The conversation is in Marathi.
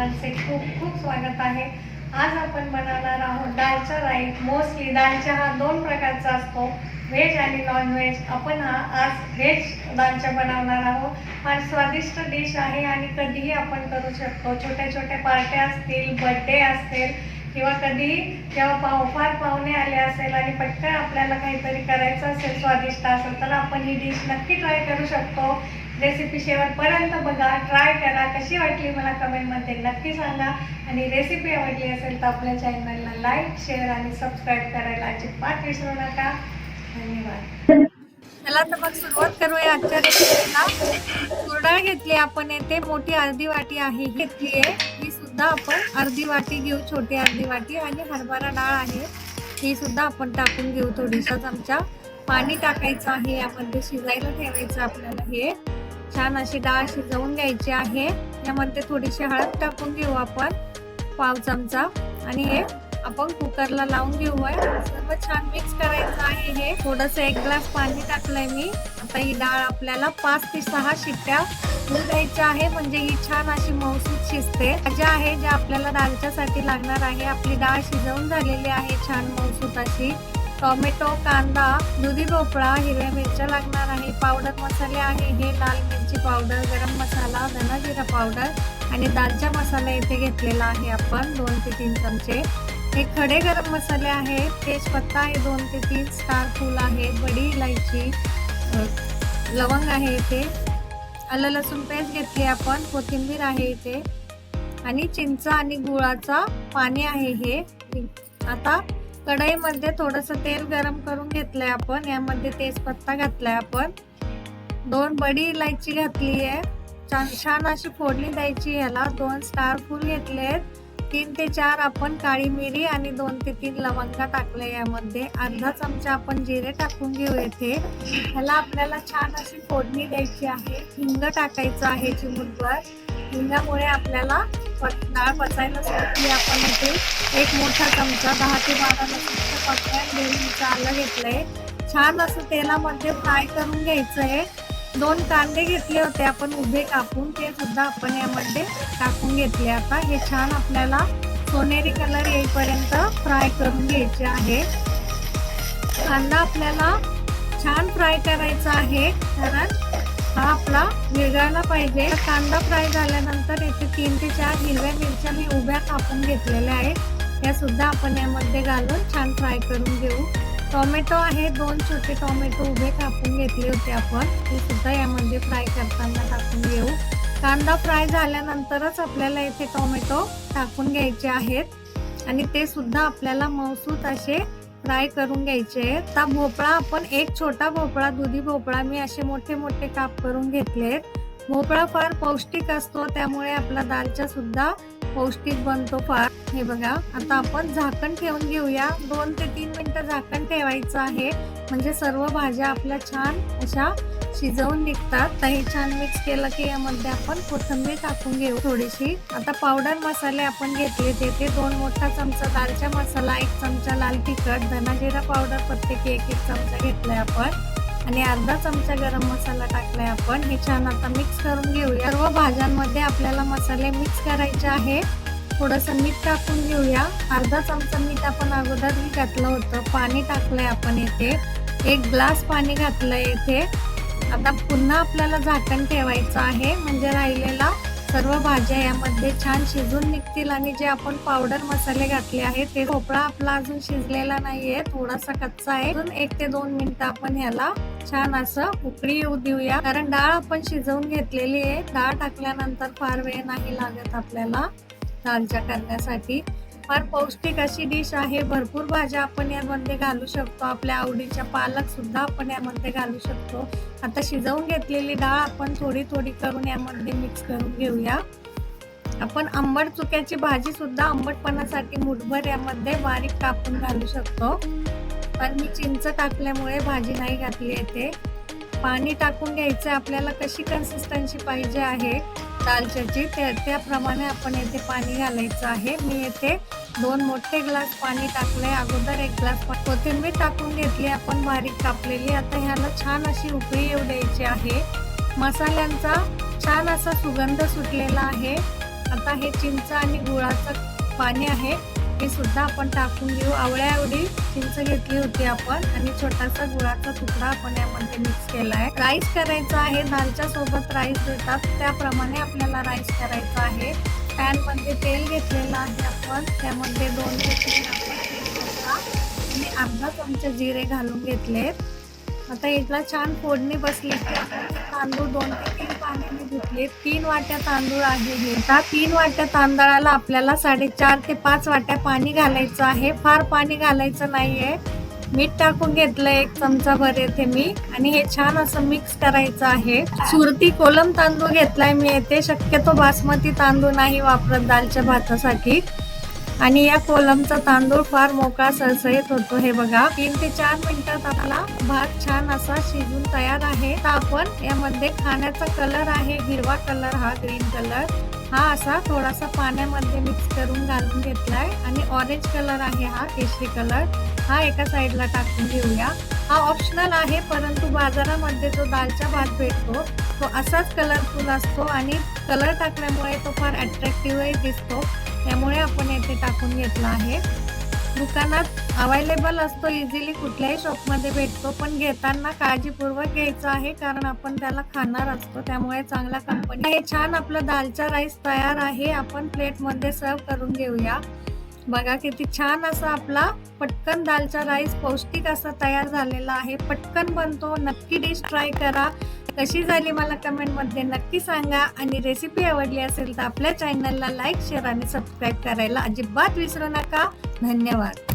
खूप खूप स्वागत आहे. आज आपण बनवणार आहोत दालचा राईस. मोस्टली दाल हा दोन प्रकारचा असतो. व्हेज आणि नॉनव्हेज आपण हा आज व्हेज दालचा बनवणार आहोत. फार स्वादिष्ट डिश आहे आणि कधीही आपण करू शकतो. छोट्या छोट्या पार्ट्या असतील बर्थडे असतील किंवा कधी जेव्हा पाव फार पाहुणे आले असेल आणि पटकन आपल्याला काहीतरी करायचं असेल स्वादिष्ट असेल तर आपण ही डिश नक्की ट्राय करू शकतो. रेसिपी शेवटपर्यंत बघा. ट्राय करा. कशी वाटली मला कमेंटमध्ये नक्की सांगा. आणि रेसिपी आवडली असेल तर आपल्या चॅनलला लाईक शेअर आणि सबस्क्राईब करायला अजिबात विसरू नका. धन्यवाद. चला तर मग सुरुवात करूया आजच्या रेसिपीला कुरडाळ घेतली आपण येथे. मोठी अर्धी वाटी आहे. घेतली आहे. ही सुद्धा आपण अर्धी वाटी घेऊ. छोटी अर्धी वाटी आणि हरभरा डाळ आहे. ही सुद्धा आपण टाकून घेऊ. थोडीसा चमचा पाणी टाकायचं आहे. यामध्ये शिजायला ठेवायचं आपल्याला हे. छान अशी डाळ शिजवून घ्यायची आहे. यामध्ये थोडीशी हळद टाकून घेऊ आपण पाव चमचा. आणि हे आपण कुकरला लावून घेऊया. सर्व छान मिक्स करायचं आहे हे. थोडस एक ग्लास पाणी टाकलंय मी. आता ही डाळ आपल्याला पाच ते सहा शिट्ट्या होऊ द्यायच्या आहे. म्हणजे ही छान अशी मौसूद शिजते. जे आहे जे आपल्याला डाळच्यासाठी लागणार आहे. आपली डाळ शिजवून झालेली आहे छान मौसूद अशी. टोमॅटो कांदा दुधी भोपळा हिरव्या मिरच्या लागणार आहे. पावडर मसाले आहे. हे लाल मिरची पावडर गरम मसाला धनाजिरा पावडर आणि दालचा मसाला इथे घेतलेला आहे आपण दोन ते तीन चमचे. हे खडे गरम मसाले आहेत. तेजपत्ता आहे दोन ते तीन. स्टार फूल आहे बडी इलायची लवंग आहे इथे. आलं लसूण पेस्ट घेतली आपण. कोथिंबीर आहे इथे. आणि चिंच आणि गुळाचा पाणी आहे हे. आता कढईमध्ये थोडंसं तेल गरम करून घेतलंय आपण. यामध्ये तेजपत्ता घातलाय आपण. दोन बडी इलायची घातली आहे छान छान अशी फोडणी द्यायची ह्याला. दोन स्टार फूल घेतले आहेत तीन ते चार आपण काळी मिरी आणि दोन ते तीन लवंगा टाकले यामध्ये. अर्धा चमचा आपण जिरे टाकून घेऊ येथे. ह्याला आपल्याला छान अशी फोडणी द्यायची आहे. हिंग टाकायचं आहे चिमूटभर. हिंगामुळे आपल्याला पट- डाळ पचायला सोपी आपण इथे. एक मोठा चमचा दहा ते बारा लसूणच्या पकड्या दोन आलं घेतलंय. छान असं तेलामध्ये फ्राय करून घ्यायचं आहे दोन कांदे घेतले होते आपण उभे कापून ते सुद्धा आपण यामध्ये टाकून घेतले. आता हे छान आपल्याला सोनेरी कलर येईपर्यंत फ्राय करून घ्यायचे आहे. कांदा आपल्याला छान फ्राय करायचा आहे कारण हा आपला विरघळला पाहिजे. कांदा फ्राय झाल्यानंतर येथे तीन ते चार हिरव्या मिरच्या मी उभ्या कापून घेतलेल्या आहेत. या सुद्धा आपण यामध्ये घालून छान फ्राय करून घेऊ. टोमॅटो आहे दोन छोटे टोमॅटो उभे कापून घेतले होते आपण. ते सुद्धा यामध्ये फ्राय करताना टाकून घेऊ. कांदा फ्राय झाल्यानंतरच आपल्याला येथे टोमॅटो टाकून घ्यायचे आहेत. आणि ते सुद्धा आपल्याला मौसूत असे फ्राय करून घ्यायचे. आता भोपळा आपण एक छोटा भोपळा दुधी भोपळा मी असे मोठे मोठे काप करून घेतलेत. भोपळा फार पौष्टिक असतो त्यामुळे आपला दालचा सुद्धा पौष्टिक बनतो फार हे बघा आता आपण झाकण ठेवून घेऊया. दोन ते तीन मिनिटं झाकण ठेवायचं आहे. म्हणजे सर्व भाज्या आपल्या छान अशा शिजवून निघतात. तर हे छान मिक्स केलं की यामध्ये आपण कोथिंबीर टाकून घेऊ थोडीशी. आता पावडर मसाले आपण घेतले तेथे दोन मोठा चमचा दालचा मसाला एक चमचा लाल तिखट धना जिरा पावडर प्रत्येकी एक एक चमचा घेतलाय आपण. आणि अर्धा चमचा गरम मसाला टाकलाय आपण. हे छान आता मिक्स करून घेऊया. सर्व भाज्यांमध्ये आपल्याला मसाले मिक्स करायचे आहे. थोडंसं मीठ टाकून घेऊया. अर्धा चमचा मीठ आपण अगोदर घातलं होतं. पाणी टाकलंय आपण येथे. एक ग्लास पाणी घातलंय येथे. आता पुन्हा आपल्याला झाकण ठेवायचं आहे. म्हणजे राहिलेला सर्व भाज्या यामध्ये छान शिजून निघतील आणि जे आपण पावडर मसाले घातले आहेत ते भोपळा आपला अजून शिजलेला नाहीये. थोडासा कच्चा आहे. अजून एक ते दोन मिनिटं आपण ह्याला छान असं उकळी येऊ देऊया. कारण डाळ आपण शिजवून घेतलेली आहे. डाळ टाकल्यानंतर फार वेळ नाही लागत आपल्याला दालच्या करण्यासाठी. फार पौष्टिक अशी डिश आहे. भरपूर भाज्या आपण यामध्ये घालू शकतो. आपल्या आवडीच्या पालक सुद्धा आपण यामध्ये घालू शकतो. आता शिजवून घेतलेली डाळ आपण थोडी थोडी करून यामध्ये मिक्स करून घेऊया. आपण आंबट चुक्याची भाजी सुद्धा आंबटपणासाठी मुठभर यामध्ये बारीक कापून घालू शकतो. पण मी चिंच टाकल्यामुळे भाजी नाही घातली येते. पाणी टाकून घ्यायचं आपल्याला कशी कन्सिस्टन्सी पाहिजे आहे दालच्याची त्या त्याप्रमाणे आपण येथे पाणी घालायचं आहे. मी येथे दोन मोठे ग्लास पाणी टाकले अगोदर एक ग्लास कोथिंबीर टाकून घेतली आपण बारीक कापलेली. आता ह्याला छान अशी उकळी येऊ द्यायची आहे. मसाल्यांचा छान असा सुगंध सुटलेला आहे. आता हे चिंच आणि गुळाचं पाणी आहे. हे सुद्धा आपण टाकून घेऊ. आवळ्या एवढी चिंच घेतली होती आपण आणि छोटासा गुळाचा तुकडा आपण यामध्ये मिक्स केला आहे राईस करायचा आहे. दालच्या सोबत राईस देतात. त्याप्रमाणे आपल्याला राईस करायचा आहे. पॅनमध्ये तेल घेतलेलं आहे आपण. त्यामध्ये दोन ते तीन आपण आणि अर्धा चमचे जिरे घालून घेतलेत. आता इथला छान फोडणी बसली की आपण तांदूळ दोन ते तीन पाण्याने घेतले तीन वाट्या तांदूळ आहे घेता आता तीन वाट्या तांदळाला आपल्याला साडेचार ते पाच वाट्या पाणी घालायचं आहे. फार पाणी घालायचं नाहीये. मीठ टाकून घेतलं एक चमचा भर येथे मी. आणि हे छान असं मिक्स करायचं आहे. सुरती कोलम तांदूळ घेतलाय मी येथे. शक्यतो बासमती तांदूळ नाही वापरत दालच्या भातासाठी. आणि या कोलमचा तांदूळ फार मोकळा सळसळीत होतो. हे बघा तीन ते चार मिनिटात आपला भात छान असा शिजून तयार आहे. तर आपण यामध्ये खाण्याचा कलर आहे हिरवा कलर हा ग्रीन कलर. हा असा थोडासा पाण्यामध्ये मिक्स करून घालून घेतलाय. आणि ऑरेंज कलर आहे हा केशरी कलर. हा एका साईडला टाकून घेऊया. हा ऑप्शनल आहे परंतु बाजारामध्ये जो दालचा भात भेटतो तो असाच कलरफुल असतो. आणि कलर टाकल्यामुळे तो फार अट्रॅक्टिव्हही दिसतो. त्यामुळे आपण येथे टाकून घेतला आहे. दुकानात अवेलेबल असतो इझिली कुठल्याही शॉपमध्ये भेटतो पण घेताना काळजीपूर्वक घ्यायचं आहे कारण आपण त्याला खाणार असतो. त्यामुळे चांगला कंपनी हे छान आपलं दालचा राईस तयार आहे. आपण प्लेटमध्ये सर्व करून घेऊया. बघा किती छान असा आपला पटकन दालचा राईस पौष्टिक असा तयार झालेला आहे. पटकन बनतो. नक्की डिश ट्राय करा. कशी झाली मला कमेंटमध्ये नक्की सांगा. आणि रेसिपी आवडली असेल तर आपल्या चॅनलला लाईक शेअर आणि सबस्क्राईब करायला अजिबात विसरू नका. धन्यवाद.